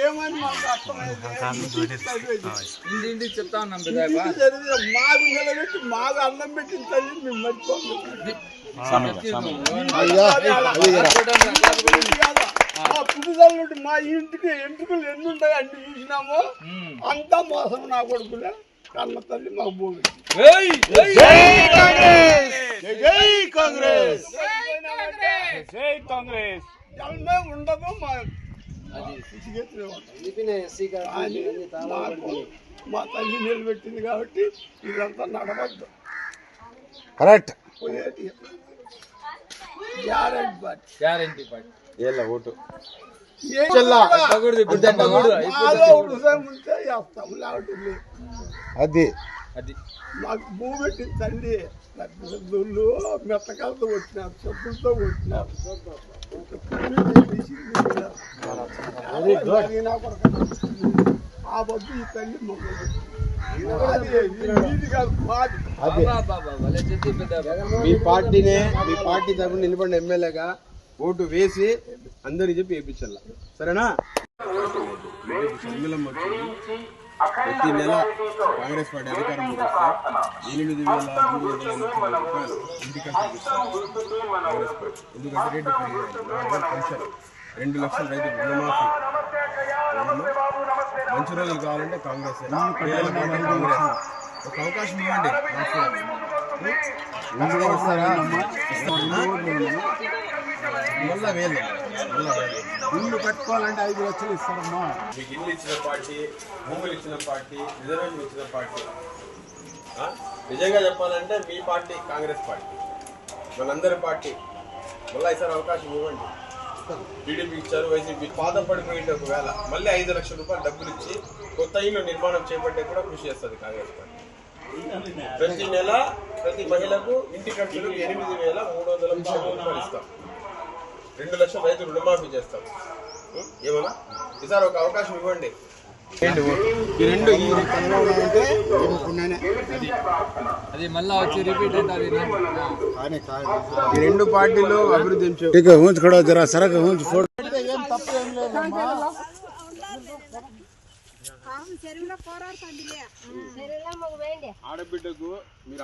ఏమని మాకు అర్థమైంది? చెప్తా ఉన్నాం మాకు నిలబెట్టి మాకు అన్నం పెట్టిన తల్లి మేము మర్చిపోలేదు మా పుట్టుదల్లుండి మా ఇంటికి ఎంట్రుకలు ఎన్ని ఉంటాయి అన్ని చూసినాము. అంతా మోసం నా కొడుకులే. కన్న తల్లి మాకు భూమి జన్మే ఉండదు మా పిచ్చిగెత్తులే ఉంటాయి. కానీ మాకు మా తల్లి నిలబెట్టింది కాబట్టి ఇదంతా నడవద్దు కరెక్ట్. గ్యారెంటీ గ్యారంటీ పార్టీ ఏళ్ళ ఓటు అది. అది. మాకు భూమి పెట్టింది తండ్రి దొల్లు మెత్తకాలతో వచ్చినారు చెప్పులతో వచ్చినారు ఆ బొద్దు ఈ తల్లి మీ పార్టీనే మీ పార్టీ తరఫున నిలబడిన ఎమ్మెల్యేగా ఓటు వేసి అందరికి చెప్పి వేయించాల. సరేనా? ప్రతి నెల కాంగ్రెస్ పార్టీ అధికారంలోకి వస్తే ఎనిమిది వేల మూడు వందల ముప్పై రూపాయలు ఇంటికి ఇస్తారు కాంగ్రెస్ పార్టీ. ఎందుకంటే రేటు పెరిగాయి పెన్షన్ రెండు లక్షల రైతు రుణమాఫీ. మంచి రోజులు కావాలంటే కాంగ్రెస్ ఒక అవకాశం ఇవ్వండి. మంచిగా మళ్ళా వేలు. ఇల్లు కట్టుకోవాలంటే ఐదు లక్షలు ఇస్తారమ్మా. మీకు ఇల్లు ఇచ్చిన పార్టీ భూములు ఇచ్చిన పార్టీ రిజర్వేషన్ ఇచ్చిన పార్టీ. ఆ? నిజంగా చెప్పాలంటే మీ పార్టీ కాంగ్రెస్ పార్టీ. మనందరి పార్టీ. మళ్ళీ ఈసారి అవకాశం ఇవ్వండి. టీడీపీ ఇచ్చారు వైసీపీ పాత పడిపోయింది ఒకవేళ. మళ్ళీ ఐదు లక్షల రూపాయలు డబ్బులు ఇచ్చి కొత్త ఇల్లు నిర్మాణం చేపట్టే కూడా కృషి చేస్తుంది కాంగ్రెస్ పార్టీ. ప్రతి నెల ప్రతి మహిళకు ఇంటి ఖర్చులు ఎనిమిది వేల మూడు వందల రూపాయలు ఇస్తాం. రెండు లక్షల రైతు రుణమాఫీ చేస్తాం? ఏమన్నా? ఈసారి ఒక అవకాశం ఇవ్వండి. ఈ రెండు ఈ పనులు ఉంటే అది. మళ్ళా వచ్చి రిపీట్ అవుతుంది కానీ కాదు. ఈ రెండు పార్టీలు అభివృద్ధి. ఇక ఉంచు కూడా జర సరక ఉంచు ఫోటో ఏం తప్పు ఏం లేదమ్మా ఆడబిడ్డకు మీరు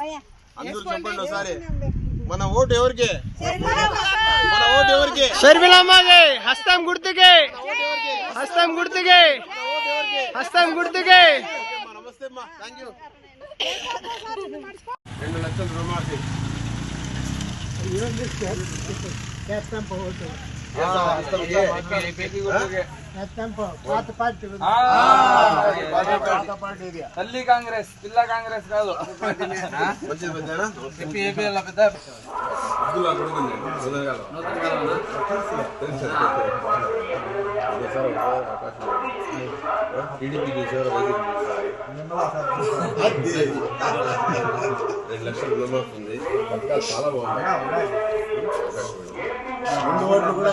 భయ అందరూ చెప్పండి ఒకసారి. మన ఓటు ఎవరికి? మన ఓటు ఎవరికి? షర్మిలమ్మకి హస్తం గుర్తుకే. హస్తం గుర్తుకే. హస్తం గుర్తుకే. అమ్మా, నమస్తే అమ్మా థ్యాంక్ యూ రెండు లక్షల రుణమాఫీ తల్లి కాంగ్రెస్ పిల్ల కాంగ్రెస్ కాదు. పెద్ద. టీడీపీ చూసారు రెండు లక్షల రుణమాఫీ ఉంది పథకాలు చాలా ఇవ్వండి. రెండు ఓట్లు కూడా